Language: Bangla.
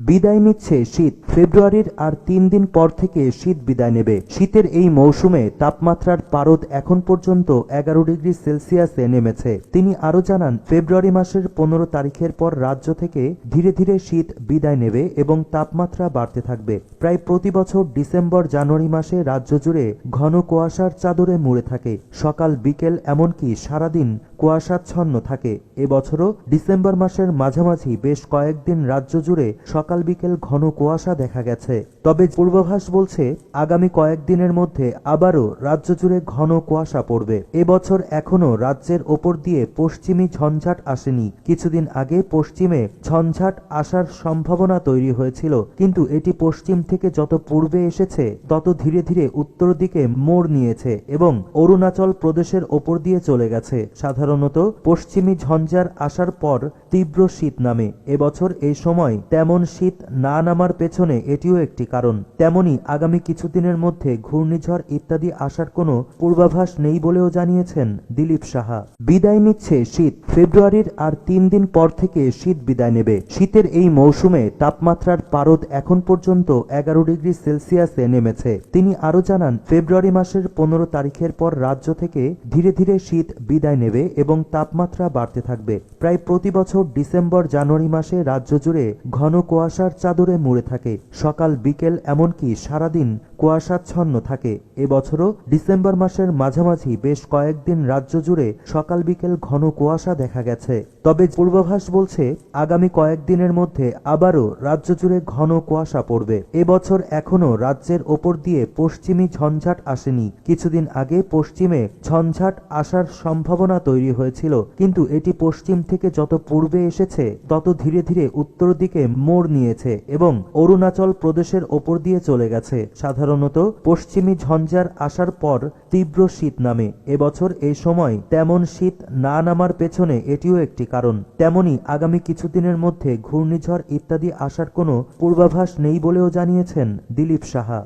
বিদায় নিচ্ছে শীত। ফেব্রুয়ারির আর তিন দিন পর থেকে শীত বিদায় নেবে। শীতের এই মৌসুমে তাপমাত্রার পারদ এখন পর্যন্ত এগারো ডিগ্রি সেলসিয়াসে নেমেছে। তিনি আরও জানান, ফেব্রুয়ারি মাসের পনেরো তারিখের পর রাজ্য থেকে ধীরে ধীরে শীত বিদায় নেবে এবং তাপমাত্রা বাড়তে থাকবে। প্রায় প্রতি বছর ডিসেম্বর, জানুয়ারি মাসে রাজ্য জুড়ে ঘন কুয়াশার চাদরে মুড়ে থাকে। সকাল, বিকেল এমনকি সারাদিন কুয়াশাচ্ছন্ন থাকে। এবছরও ডিসেম্বর মাসের মাঝামাঝি বেশ কয়েকদিন রাজ্য জুড়ে সকাল বিকেল ঘন কুয়াশা দেখা গেছে। তবে পূর্বাভাস বলছে, আগামী কয়েকদিনের মধ্যে আবারও রাজ্য জুড়ে ঘন কুয়াশা পড়বে। এবছর এখনও রাজ্যের ওপর দিয়ে পশ্চিমী ঝঞ্ঝাট আসেনি। কিছুদিন আগে পশ্চিমে ঝঞ্ঝাট আসার সম্ভাবনা তৈরি হয়েছিল, কিন্তু এটি পশ্চিম থেকে যত পূর্বে এসেছে, তত ধীরে ধীরে উত্তর দিকে মোড় নিয়েছে এবং অরুণাচল প্রদেশের ওপর দিয়ে চলে গেছে। সাধারণত পশ্চিমী ঝঞ্ঝার আসার পর তীব্র শীত নামে। এবছর এই সময় তেমন শীত না নামার পেছনে এটিও একটি কারণ। তেমনি আগামী কিছুদিনের মধ্যে ঘূর্ণিঝড় ইত্যাদি আসার কোনো পূর্বাভাস নেই বলেও জানিয়েছেন দিলীপ সাহা। বিদায় নিচ্ছে শীত। ফেব্রুয়ারির আর তিন দিন পর থেকে শীত বিদায় নেবে। শীতের এই মৌসুমে তাপমাত্রার পারদ এখন পর্যন্ত এগারো ডিগ্রি সেলসিয়াসে নেমেছে। তিনি আরও জানান, ফেব্রুয়ারি মাসের পনেরো তারিখের পর রাজ্য থেকে ধীরে ধীরে শীত বিদায় নেবে এবং তাপমাত্রা বাড়তে থাকবে। প্রায় প্রতি বছর ডিসেম্বর জানুয়ারি মাসে রাজ্য জুড়ে ঘন কুয়াশার চাদরে মুড়ে থাকে। সকাল বিকেল এমনকি সারাদিন কুয়াশাচ্ছন্ন থাকে। এবছরও ডিসেম্বর মাসের মাঝামাঝি বেশ কয়েকদিন রাজ্য জুড়ে সকাল বিকেল ঘন কুয়াশা দেখা গেছে। তবে পূর্বাভাস বলছে, আগামী কয়েকদিনের মধ্যে আবারও রাজ্য জুড়ে ঘন কুয়াশা পড়বে। এবছর এখনও রাজ্যের ওপর দিয়ে পশ্চিমী ঝঞ্ঝাট আসেনি। কিছুদিন আগে পশ্চিমে ঝঞ্ঝাট আসার সম্ভাবনা তৈরি হয়েছিল, কিন্তু এটি পশ্চিম থেকে যত পূর্বে এসেছে, তত ধীরে ধীরে উত্তর দিকে মোড় নিয়েছে এবং অরুণাচল প্রদেশের ওপর দিয়ে চলে গেছে। সাধারণত পশ্চিমী ঝঞ্ঝার আসার পর তীব্র শীত নামে। এবছর এই সময় তেমন শীত না নামার পেছনে এটিও একটি কারণ। তেমনি আগামী কিছুদিনের মধ্যে ঘূর্ণিঝড় ইত্যাদি আসার কোনো পূর্বাভাস নেই বলেও জানিয়েছেন দিলীপ সাহা।